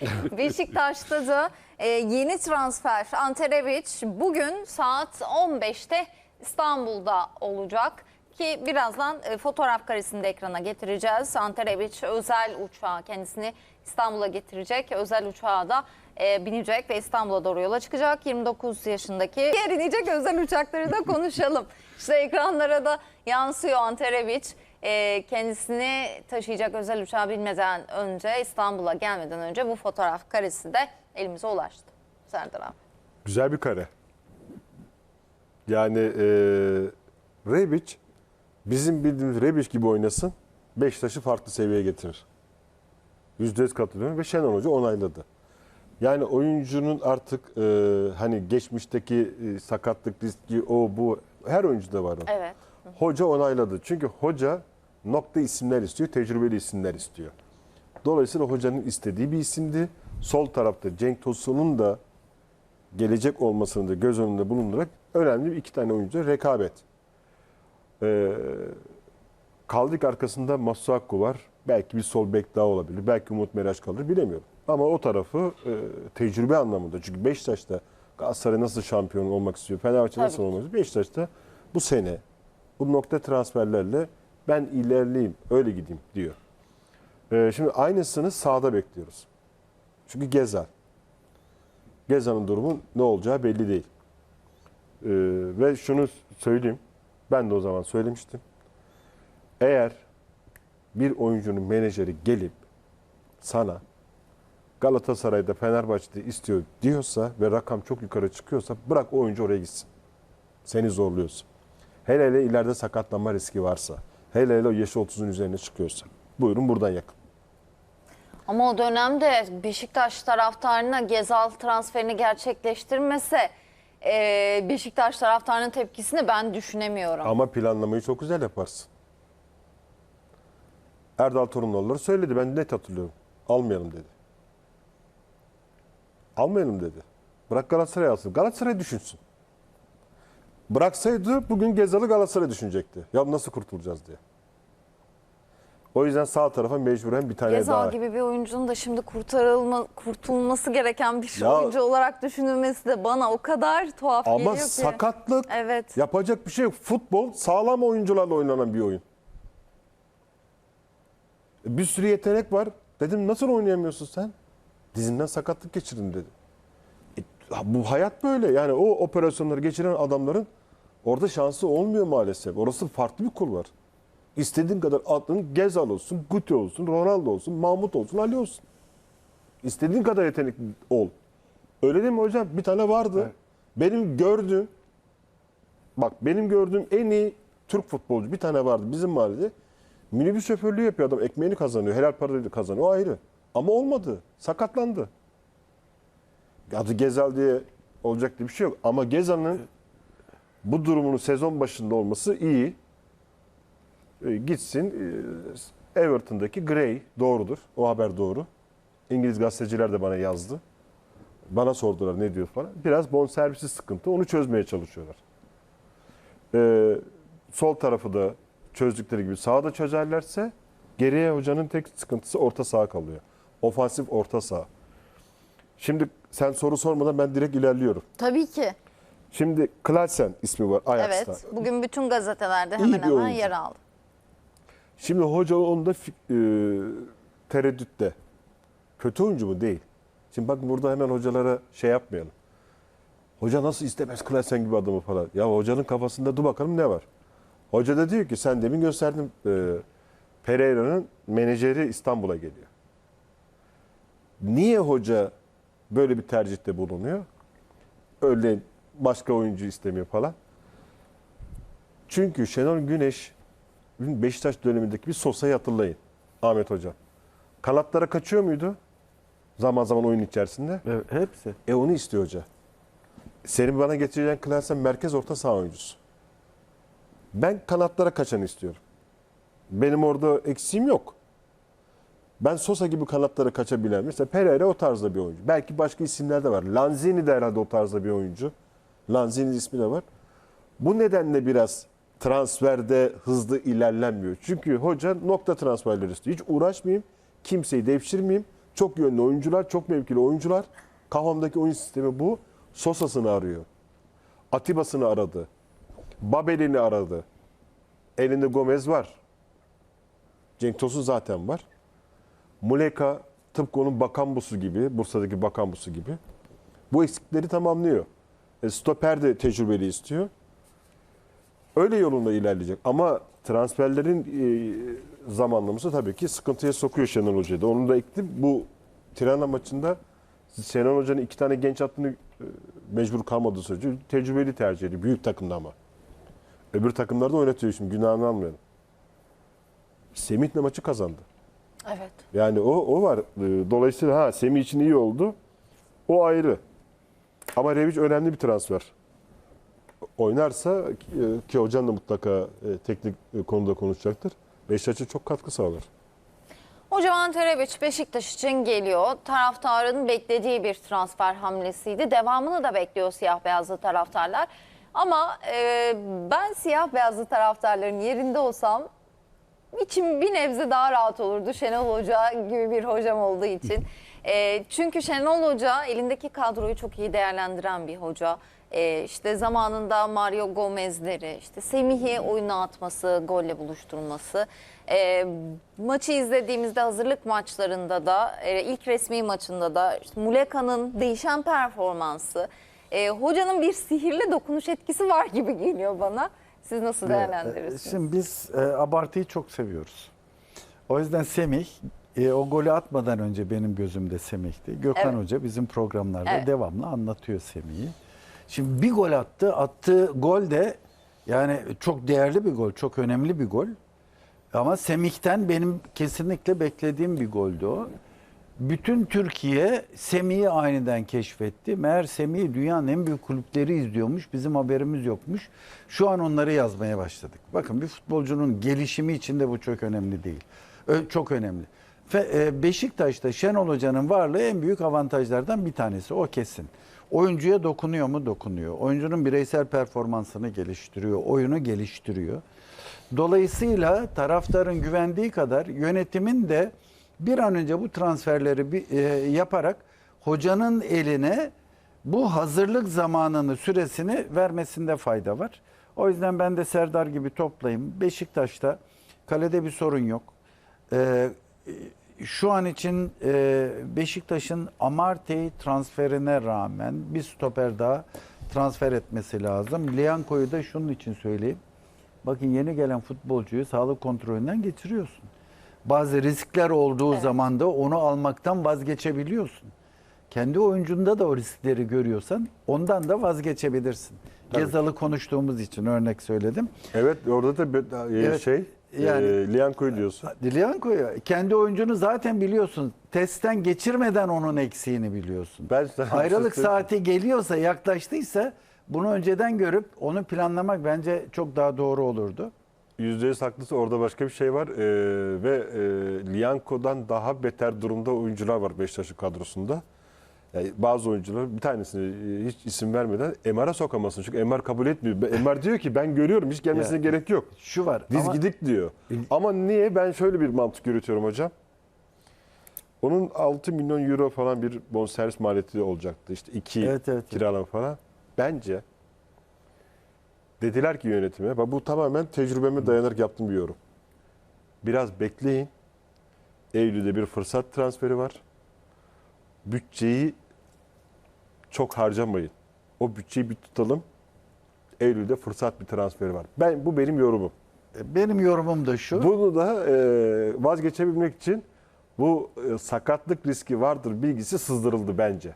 Beşiktaş'ta da e, yeni transfer Ante Rebic bugün saat 15'te İstanbul'da olacak. Ki birazdan e, fotoğraf karesini de ekrana getireceğiz. Ante Rebic özel uçağa kendisini İstanbul'a getirecek. Özel uçağa da e, binecek ve İstanbul'a doğru yola çıkacak. 29 yaşındaki yer inecek özel uçakları da konuşalım. İşte ekranlara da yansıyor Ante Rebic. E, kendisini taşıyacak özel uçağa binmeden önce İstanbul'a gelmeden önce bu fotoğraf karesi de elimize ulaştı. Serdar abi. Güzel bir kare. Yani e, Rebic bizim bildiğimiz Rebic gibi oynasın Beşiktaş'ı farklı seviyeye getirir. %100 katılıyorum ve Şenol Hoca onayladı. Yani oyuncunun artık e, hani geçmişteki e, sakatlık riski o bu her oyuncuda var o. Evet. Hoca onayladı. Çünkü hoca nokta isimler istiyor, tecrübeli isimler istiyor. Dolayısıyla hocanın istediği bir isimdi. Sol tarafta Cenk Tosun'un da gelecek olmasını da göz önünde bulundurarak önemli bir iki tane oyuncu rekabet. Ee, kaldık arkasında Masuaku var. Belki bir sol bek daha olabilir. Belki Umut Meraş kalır bilemiyorum. Ama o tarafı e, tecrübe anlamında. Çünkü Beşiktaş'ta Galatasaray nasıl şampiyon olmak istiyor? Fenerbahçe nasıl olmak istiyor? Beşiktaş'ta bu sene bu nokta transferlerle ben ilerleyeyim, öyle gideyim diyor. Ee, şimdi aynısını sağda bekliyoruz. Çünkü Gezal. Gezal'ın durumu ne olacağı belli değil. Ee, ve şunu söyleyeyim. Ben de o zaman söylemiştim. Eğer bir oyuncunun menajeri gelip sana Galatasaray'da Fenerbahçe'de istiyor diyorsa ve rakam çok yukarı çıkıyorsa bırak oyuncu oraya gitsin. Seni zorluyorsun. Hele hele ileride sakatlanma riski varsa. Hele hele o yaşı 30'un üzerine çıkıyorsa. Buyurun buradan yakın. Ama o dönemde Beşiktaş taraftarına Gezal transferini gerçekleştirmese e, Beşiktaş taraftarının tepkisini ben düşünemiyorum. Ama planlamayı çok güzel yaparsın. Erdal Torunoğulları söyledi. Ben net hatırlıyorum. Almayalım dedi. Almayalım dedi. Bırak Galatasaray alsın. Galatasaray düşünsün. Bıraksaydı bugün Gezal'ı Galatasaray düşünecekti. Ya nasıl kurtulacağız diye. O yüzden sağ tarafa mecburen bir tane daha. Gezal gibi bir oyuncunun da şimdi kurtarılma, kurtulması gereken bir Ya- oyuncu olarak düşünülmesi de bana o kadar tuhaf Ama geliyor ki. sakatlık Evet. yapacak bir şey yok. Futbol sağlam oyuncularla oynanan bir oyun. Bir sürü yetenek var. Dedim nasıl oynayamıyorsun sen? Dizinden sakatlık geçirdin dedi. E, bu hayat böyle. Yani o operasyonları geçiren adamların orada şansı olmuyor maalesef. Orası farklı bir kul var. İstediğin kadar adın Gezal olsun, Guti olsun, Ronaldo olsun, Mahmut olsun, Ali olsun. İstediğin kadar yetenekli ol. Öyle değil mi hocam? Bir tane vardı. Benim gördüğüm, bak benim gördüğüm en iyi Türk futbolcu bir tane vardı bizim mahallede. Minibüs şoförlüğü yapıyor adam. Ekmeğini kazanıyor. Helal parayla kazanıyor. O ayrı. Ama olmadı. Sakatlandı. Adı Gezal diye olacak diye bir şey yok. Ama Gezal'ın bu durumunun sezon başında olması iyi. E, gitsin e, Everton'daki Gray doğrudur. O haber doğru. İngiliz gazeteciler de bana yazdı. Bana sordular ne diyor falan. Biraz bonservisi sıkıntı. Onu çözmeye çalışıyorlar. Ee, sol tarafı da çözdükleri gibi sağda çözerlerse geriye hocanın tek sıkıntısı orta saha kalıyor. Ofansif orta saha. Şimdi sen soru sormadan ben direkt ilerliyorum. Tabii ki. Şimdi Klaassen ismi var Ajax'ta. Evet. Bugün bütün gazetelerde hemen hemen oyuncu. yer aldı. Şimdi hoca onda e, tereddütte. Kötü oyuncu mu? Değil. Şimdi bak burada hemen hocalara şey yapmayalım. Hoca nasıl istemez Klaassen gibi adamı falan. Ya hocanın kafasında dur bakalım ne var. Hoca da diyor ki sen demin gösterdin e, Pereira'nın menajeri İstanbul'a geliyor. Niye hoca böyle bir tercihte bulunuyor? Öyle başka oyuncu istemiyor falan. Çünkü Şenol Güneş Beşiktaş dönemindeki bir Sosa'yı hatırlayın. Ahmet Hoca. Kanatlara kaçıyor muydu? Zaman zaman oyun içerisinde. Evet, hepsi. E onu istiyor hoca. Senin bana getireceğin Klaassen merkez orta saha oyuncusu. Ben kanatlara kaçanı istiyorum. Benim orada eksiğim yok. Ben Sosa gibi kanatlara kaçabilen mesela Pereira o tarzda bir oyuncu. Belki başka isimler de var. Lanzini de herhalde o tarzda bir oyuncu. Lanzini ismi de var. Bu nedenle biraz transferde hızlı ilerlenmiyor. Çünkü hoca nokta transferleri istiyor. Hiç uğraşmayayım, kimseyi devşirmeyeyim. Çok yönlü oyuncular, çok mevkili oyuncular. Kafamdaki oyun sistemi bu. Sosa'sını arıyor. Atiba'sını aradı. Babel'ini aradı. Elinde Gomez var. Cenk Tosun zaten var. Muleka tıpkı onun Bakambusu gibi, Bursa'daki Bakambusu gibi. Bu eksikleri tamamlıyor. E, stoper de tecrübeli istiyor. Öyle yolunda ilerleyecek. Ama transferlerin e, zamanlaması tabii ki sıkıntıya sokuyor Şenol Hoca'yı da. Onu da ekledim. Bu Tirana maçında Şenol Hoca'nın iki tane genç attığını e, mecbur kalmadığı sürece tecrübeli tercih ediyor. Büyük takımda ama. Öbür takımlarda oynatıyor şimdi. Günahını almayalım. Semih'le maçı kazandı. Evet. Yani o o var. Ee, Dolayısıyla ha Semih için iyi oldu. O ayrı. Ama Revic önemli bir transfer. Oynarsa e, ki hocan da mutlaka e, teknik e, konuda konuşacaktır. Beşiktaş'a çok katkı sağlar. Hocam Ante Rebic Beşiktaş için geliyor. Taraftarın beklediği bir transfer hamlesiydi. Devamını da bekliyor siyah beyazlı taraftarlar. Ama e, ben siyah beyazlı taraftarların yerinde olsam içim bir nebze daha rahat olurdu Şenol Hoca gibi bir hocam olduğu için. E, çünkü Şenol Hoca elindeki kadroyu çok iyi değerlendiren bir hoca. E, işte zamanında Mario Gomez'leri, işte Semih'i oyuna atması, golle buluşturması. E, maçı izlediğimizde hazırlık maçlarında da, e, ilk resmi maçında da işte Muleka'nın değişen performansı. E, hocanın bir sihirli dokunuş etkisi var gibi geliyor bana. Siz nasıl değerlendirirsiniz? Şimdi biz e, abartıyı çok seviyoruz. O yüzden Semih e, o golü atmadan önce benim gözümde Semih'ti. Gökhan Evet. Hoca bizim programlarda Evet. devamlı anlatıyor Semih'i. Şimdi bir gol attı. Attığı gol de yani çok değerli bir gol, çok önemli bir gol. Ama Semih'ten benim kesinlikle beklediğim bir goldü o. Bütün Türkiye Semih'i aniden keşfetti. Meğer Semih'i dünyanın en büyük kulüpleri izliyormuş. Bizim haberimiz yokmuş. Şu an onları yazmaya başladık. Bakın bir futbolcunun gelişimi için de bu çok önemli değil. Ö- Çok önemli. E, Beşiktaş'ta Şenol Hoca'nın varlığı en büyük avantajlardan bir tanesi. O kesin. Oyuncuya dokunuyor mu? Dokunuyor. Oyuncunun bireysel performansını geliştiriyor. Oyunu geliştiriyor. Dolayısıyla taraftarın güvendiği kadar yönetimin de bir an önce bu transferleri bir, e, yaparak hocanın eline bu hazırlık zamanını, süresini vermesinde fayda var. O yüzden ben de Serdar gibi toplayayım. Beşiktaş'ta kalede bir sorun yok. Ee, şu an için e, Beşiktaş'ın Amartey transferine rağmen bir stoper daha transfer etmesi lazım. Lianco'yu da şunun için söyleyeyim. Bakın yeni gelen futbolcuyu sağlık kontrolünden geçiriyorsun. Bazı riskler olduğu zaman da onu almaktan vazgeçebiliyorsun. Kendi oyuncunda da o riskleri görüyorsan ondan da vazgeçebilirsin. Tabii. Gezal'ı konuştuğumuz için örnek söyledim. Evet orada da bir, e, Evet, şey yani- e, Lianco'yu diyorsun. Lianco'yu kendi oyuncunu zaten biliyorsun. Testten geçirmeden onun eksiğini biliyorsun. Ben şey Ayrılık saati geliyorsa, yaklaştıysa bunu önceden görüp onu planlamak bence çok daha doğru olurdu. %100 haklısın. Orada başka bir şey var. Ee, ve e, Lianco'dan daha beter durumda oyuncular var Beşiktaş'ın kadrosunda. Yani bazı oyuncular bir tanesini e, hiç isim vermeden MR'a sokamazsın. Çünkü MR kabul etmiyor. MR diyor ki ben görüyorum hiç gelmesine Ya. gerek yok. Şu var. Diz ama- gidik diyor. Ama niye? Ben şöyle bir mantık yürütüyorum hocam. Onun 6 milyon euro falan bir bonservis maliyeti olacaktı. İşte iki Evet, evet, evet. kiralama falan. Bence dediler ki yönetime, bu tamamen tecrübeme dayanarak yaptığım bir yorum. Biraz bekleyin. Eylül'de bir fırsat transferi var. Bütçeyi çok harcamayın. O bütçeyi bir tutalım. Eylül'de fırsat bir transferi var. Ben bu benim yorumum. Benim yorumum da şu. Bunu da e, vazgeçebilmek için bu e, sakatlık riski vardır bilgisi sızdırıldı bence.